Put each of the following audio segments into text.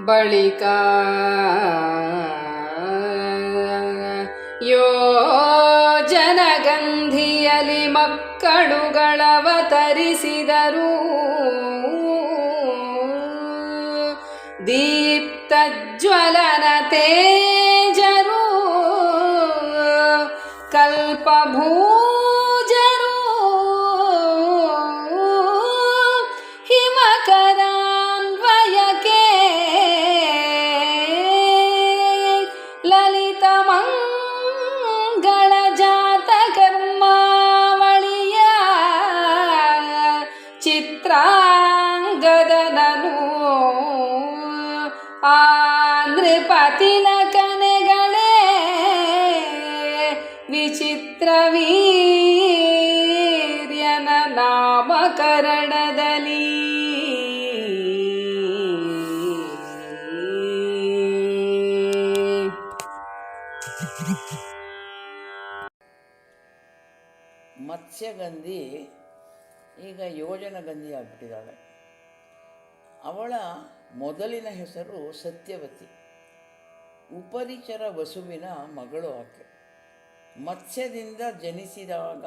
ಬಳಿಕ ಯೋಜನಗಂಧಿಯಲಿ ಮಕ್ಕಳುಗಳವತರಿಸಿದರು. ದೀಪ್ತಜ್ವಲನ ಆ ನೃಪತಿನ ಕನೆಗಳೇ ವಿಚಿತ್ರವೀರ್ಯನ ನಾಮಕರಣದಲ್ಲಿ. ಮತ್ಸ್ಯಗಂಧಿ ಈಗ ಯೋಜನಗಂಧಿ ಆಗ್ಬಿಟ್ಟಿದ್ದಾಳೆ ಅವಳ ಮೊದಲಿನ ಹೆಸರು ಸತ್ಯವತಿ. ಉಪರಿಚರ ವಸುವಿನ ಮಗಳು ಆಕೆ. ಮತ್ಸ್ಯದಿಂದ ಜನಿಸಿದಾಗ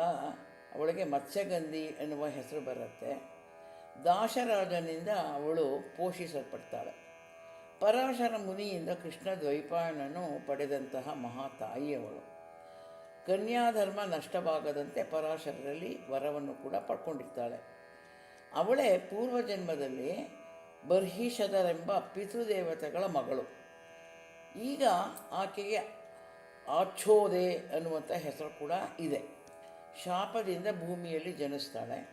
ಅವಳಿಗೆ ಮತ್ಸ್ಯಗಂಧಿ ಎನ್ನುವ ಹೆಸರು ಬರುತ್ತೆ. ದಾಶರಾಜನಿಂದ ಅವಳು ಪೋಷಿಸಲ್ಪಡ್ತಾಳೆ. ಪರಾಶರ ಮುನಿಯಿಂದ ಕೃಷ್ಣ ದ್ವೈಪಾಯನನು ಪಡೆದಂತಹ ಮಹಾ ತಾಯಿಯವಳು ಕನ್ಯಾಧರ್ಮ ನಷ್ಟವಾಗದಂತೆ ಪರಾಶರರಲ್ಲಿ ವರವನ್ನು ಕೂಡ ಪಡ್ಕೊಂಡಿರ್ತಾಳೆ. ಅವಳೇ ಪೂರ್ವಜನ್ಮದಲ್ಲಿ ಬರ್ಹಿಷದರೆಂಬ ಪಿತೃದೇವತೆಗಳ ಮಗಳು. ಈಗ ಆಕೆಗೆ ಆಚ್ಛೋದೆ ಅನ್ನುವಂಥ ಹೆಸರು ಕೂಡ ಇದೆ. ಶಾಪದಿಂದ ಭೂಮಿಯಲ್ಲಿ ಜನಿಸ್ತಾಳೆ.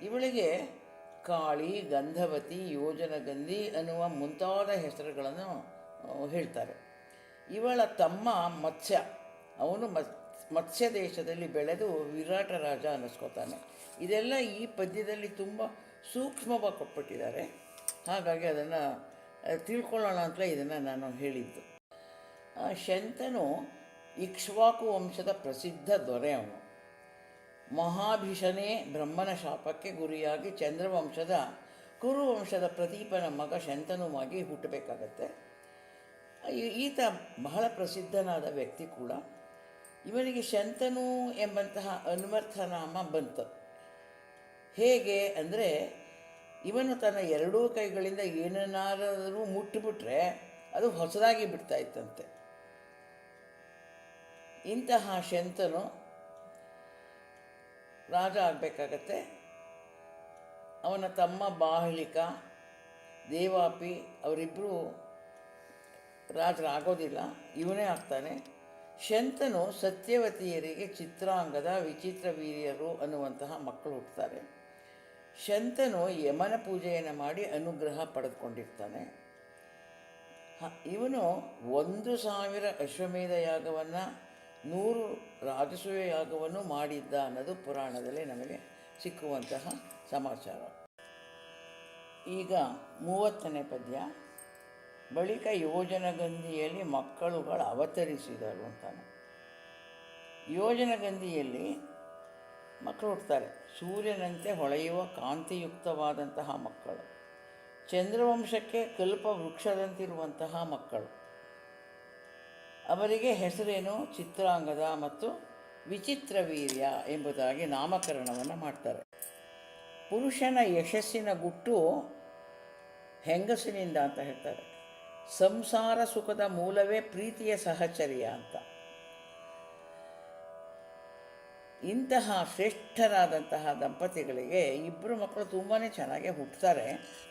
ಇವಳಿಗೆ ಕಾಳಿ, ಗಂಧವತಿ, ಯೋಜನಗಂಧಿ ಅನ್ನುವ ಮುಂತಾದ ಹೆಸರುಗಳನ್ನು ಹೇಳ್ತಾರೆ. ಇವಳ ತಮ್ಮ ಮತ್ಸ್ಯ, ಅವನು ಮತ್ ಮತ್ಸ್ಯ ದೇಶದಲ್ಲಿ ಬೆಳೆದು ವಿರಾಟ ರಾಜ ಅನ್ನಿಸ್ಕೋತಾನೆ. ಇದೆಲ್ಲ ಈ ಪದ್ಯದಲ್ಲಿ ತುಂಬ ಸೂಕ್ಷ್ಮವಾಗಿ ಕೊಟ್ಬಿಟ್ಟಿದ್ದಾರೆ. ಹಾಗಾಗಿ ಅದನ್ನು ತಿಳ್ಕೊಳ್ಳೋಣ ಅಂತ ಇದನ್ನು ನಾನು ಹೇಳಿದ್ದು. ಶಂತನು ಇಕ್ಷ್ವಾಕು ವಂಶದ ಪ್ರಸಿದ್ಧ ದೊರೆ ಅವನು. ಮಹಾಭಿಷನೇ ಬ್ರಹ್ಮನ ಶಾಪಕ್ಕೆ ಗುರಿಯಾಗಿ ಚಂದ್ರವಂಶದ ಕುರುವಂಶದ ಪ್ರದೀಪನ ಮಗ ಶಂತನುವಾಗಿ ಹುಟ್ಟಬೇಕಾಗತ್ತೆ. ಈತ ಬಹಳ ಪ್ರಸಿದ್ಧನಾದ ವ್ಯಕ್ತಿ ಕೂಡ. ಇವನಿಗೆ ಶಂತನು ಎಂಬಂತಹ ಅನ್ವರ್ಥನಾಮ ಬಂತು. ಹೇಗೆ ಅಂದರೆ ಇವನು ತನ್ನ ಎರಡೂ ಕೈಗಳಿಂದ ಏನನ್ನಾದರೂ ಮುಟ್ಟಿಬಿಟ್ರೆ ಅದು ಹೊಸದಾಗಿ ಬಿಡ್ತಾ ಇತ್ತಂತೆ ಇಂತಹ ಶಂತನು ರಾಜ ಆಗಬೇಕಾಗತ್ತೆ. ಅವನ ತಮ್ಮ ಬಾಹ್ಲಿಕ, ದೇವಾಪಿ ಅವರಿಬ್ಬರು ರಾಜರಾಗೋದಿಲ್ಲ, ಇವನೇ ಆಗ್ತಾನೆ. ಶಂತನು ಸತ್ಯವತಿಯರಿಗೆ ಚಿತ್ರಾಂಗದ ವಿಚಿತ್ರ ವೀರ್ಯರು ಅನ್ನುವಂತಹ ಮಕ್ಕಳು ಹುಟ್ಟುತ್ತಾರೆ ಶಂತನು ಯಮನ ಪೂಜೆಯನ್ನು ಮಾಡಿ ಅನುಗ್ರಹ ಪಡೆದುಕೊಂಡಿರ್ತಾನೆ. ಇವನು ಒಂದು ಸಾವಿರ ಅಶ್ವಮೇಧ ಯಾಗವನ್ನು, ನೂರು ರಾಜಸೂಯ ಯಾಗವನ್ನು ಮಾಡಿದ್ದ ಅನ್ನೋದು ಪುರಾಣದಲ್ಲಿ ನಮಗೆ ಸಿಕ್ಕುವಂತಹ ಸಮಾಚಾರ. ಈಗ ಮೂವತ್ತನೇ ಪದ್ಯ. ಬಳಿಕ ಯೋಜನಗಂಧಿಯಲ್ಲಿ ಮಕ್ಕಳುಗಳು ಅವತರಿಸಿದರು ಅಂತಾನೆ. ಯೋಜನಗಂಧಿಯಲ್ಲಿ ಮಕ್ಕಳು ಹುಟ್ಟುತ್ತಾರೆ ಸೂರ್ಯನಂತೆ ಹೊಳೆಯುವ ಕಾಂತಿಯುಕ್ತವಾದಂತಹ ಮಕ್ಕಳು. ಚಂದ್ರವಂಶಕ್ಕೆ ಕಲ್ಪ ವೃಕ್ಷದಂತಿರುವಂತಹ ಮಕ್ಕಳು. ಅವರಿಗೆ ಹೆಸರೇನು? ಚಿತ್ರಾಂಗದ ಮತ್ತು ವಿಚಿತ್ರ ವೀರ್ಯ ಎಂಬುದಾಗಿ ನಾಮಕರಣವನ್ನು ಮಾಡ್ತಾರೆ. ಪುರುಷನ ಯಶಸ್ಸಿನ ಗುಟ್ಟು ಹೆಂಗಸಿನಿಂದ ಅಂತ ಹೇಳ್ತಾರೆ. ಸಂಸಾರ ಸುಖದ ಮೂಲವೇ ಪ್ರೀತಿಯ ಸಹಚರ್ಯ ಅಂತ. ಇಂತಹ ಶ್ರೇಷ್ಠರಾದಂತಹ ದಂಪತಿಗಳಿಗೆ ಇಬ್ಬರು ಮಕ್ಕಳು ತುಂಬಾ ಚೆನ್ನಾಗಿ ಹುಟ್ಟುತ್ತಾರೆ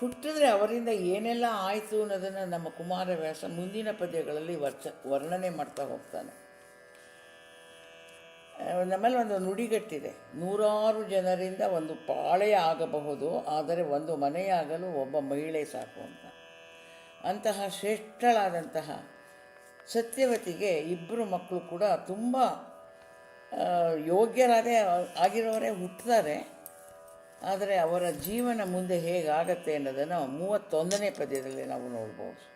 ಹುಟ್ಟಿದ್ರೆ ಅವರಿಂದ ಏನೆಲ್ಲ ಆಯಿತು ಅನ್ನೋದನ್ನು ನಮ್ಮ ಕುಮಾರವ್ಯಾಸ ಮುಂದಿನ ಪದ್ಯಗಳಲ್ಲಿ ವರ್ಚ, ವರ್ಣನೆ ಮಾಡ್ತಾ ಹೋಗ್ತಾನೆ. ನಮ್ಮಲ್ಲಿ ಒಂದು ನುಡಿಗಟ್ಟಿದೆ. ನೂರಾರು ಜನರಿಂದ ಒಂದು ಪಾಳೆಯ ಆಗಬಹುದು, ಆದರೆ ಒಂದು ಮನೆಯಾಗಲು ಒಬ್ಬ ಮಹಿಳೆ ಸಾಕು ಅಂತ. ಅಂತಹ ಶ್ರೇಷ್ಠಳಾದಂತಹ ಸತ್ಯವತಿಗೆ ಇಬ್ಬರು ಮಕ್ಕಳು ಕೂಡ ತುಂಬ ಯೋಗ್ಯರಾದೇ ಆಗಿರೋರೇ ಹುಟ್ಟುತ್ತಾರೆ ಆದರೆ ಅವರ ಜೀವನ ಮುಂದೆ ಹೇಗಾಗತ್ತೆ ಅನ್ನೋದನ್ನು ಮೂವತ್ತೊಂದನೇ ಪದ್ಯದಲ್ಲಿ ನಾವು ನೋಡ್ಬೋದು.